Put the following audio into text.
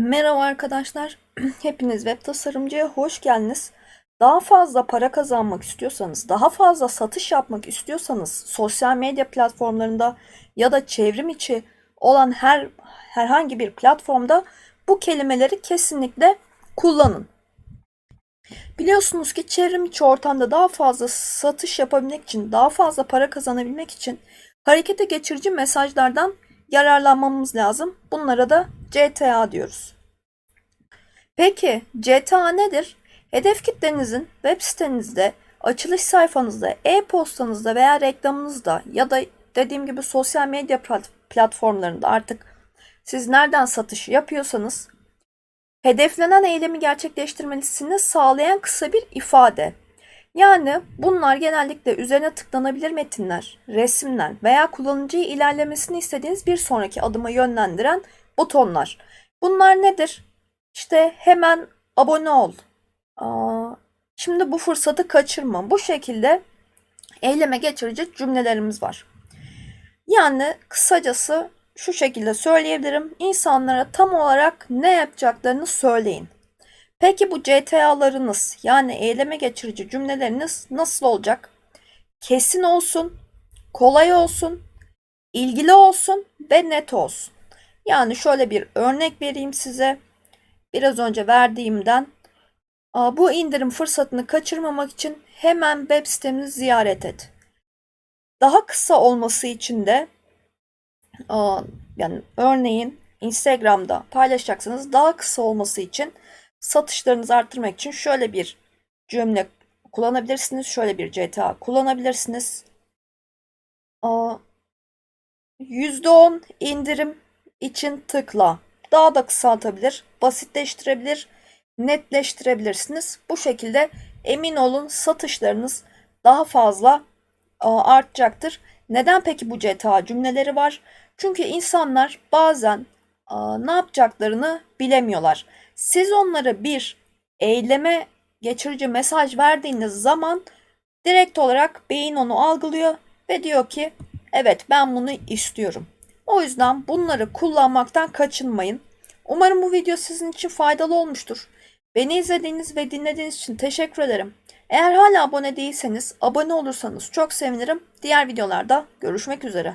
Merhaba arkadaşlar. Hepiniz web tasarımcıya hoş geldiniz. Daha fazla para kazanmak istiyorsanız, daha fazla satış yapmak istiyorsanız sosyal medya platformlarında ya da çevrim içi olan her herhangi bir platformda bu kelimeleri kesinlikle kullanın. Biliyorsunuz ki çevrim içi ortamda daha fazla satış yapabilmek için, daha fazla para kazanabilmek için harekete geçirici mesajlardan yararlanmamız lazım. Bunlara da CTA diyoruz. Peki CTA nedir? Hedef kitlenizin web sitenizde, açılış sayfanızda, e-postanızda veya reklamınızda ya da dediğim gibi sosyal medya plat- platformlarında artık siz nereden satış yapıyorsanız hedeflenen eylemi gerçekleştirmesini sağlayan kısa bir ifade. Yani bunlar genellikle üzerine tıklanabilir metinler, resimler veya kullanıcıyı ilerlemesini istediğiniz bir sonraki adıma yönlendiren butonlar. Bunlar nedir? İşte hemen abone ol. Aa, şimdi bu fırsatı kaçırma. Bu şekilde eyleme geçirici cümlelerimiz var. Yani kısacası şu şekilde söyleyebilirim. İnsanlara tam olarak ne yapacaklarını söyleyin. Peki bu CTA'larınız yani eyleme geçirici cümleleriniz nasıl olacak? Kesin olsun, kolay olsun, ilgili olsun ve net olsun. Yani şöyle bir örnek vereyim size. Biraz önce verdiğimden bu indirim fırsatını kaçırmamak için hemen web sitemizi ziyaret et. Daha kısa olması için de yani örneğin Instagram'da paylaşacaksınız. Daha kısa olması için satışlarınızı arttırmak için şöyle bir cümle kullanabilirsiniz. Şöyle bir CTA kullanabilirsiniz. Aa, %10 indirim için tıkla. Daha da kısaltabilir, basitleştirebilir, netleştirebilirsiniz. Bu şekilde emin olun satışlarınız daha fazla artacaktır. Neden peki bu CTA cümleleri var? Çünkü insanlar bazen ne yapacaklarını bilemiyorlar. Siz onlara bir eyleme geçirici mesaj verdiğiniz zaman direkt olarak beyin onu algılıyor ve diyor ki evet ben bunu istiyorum. O yüzden bunları kullanmaktan kaçınmayın. Umarım bu video sizin için faydalı olmuştur. Beni izlediğiniz ve dinlediğiniz için teşekkür ederim. Eğer hala abone değilseniz abone olursanız çok sevinirim. Diğer videolarda görüşmek üzere.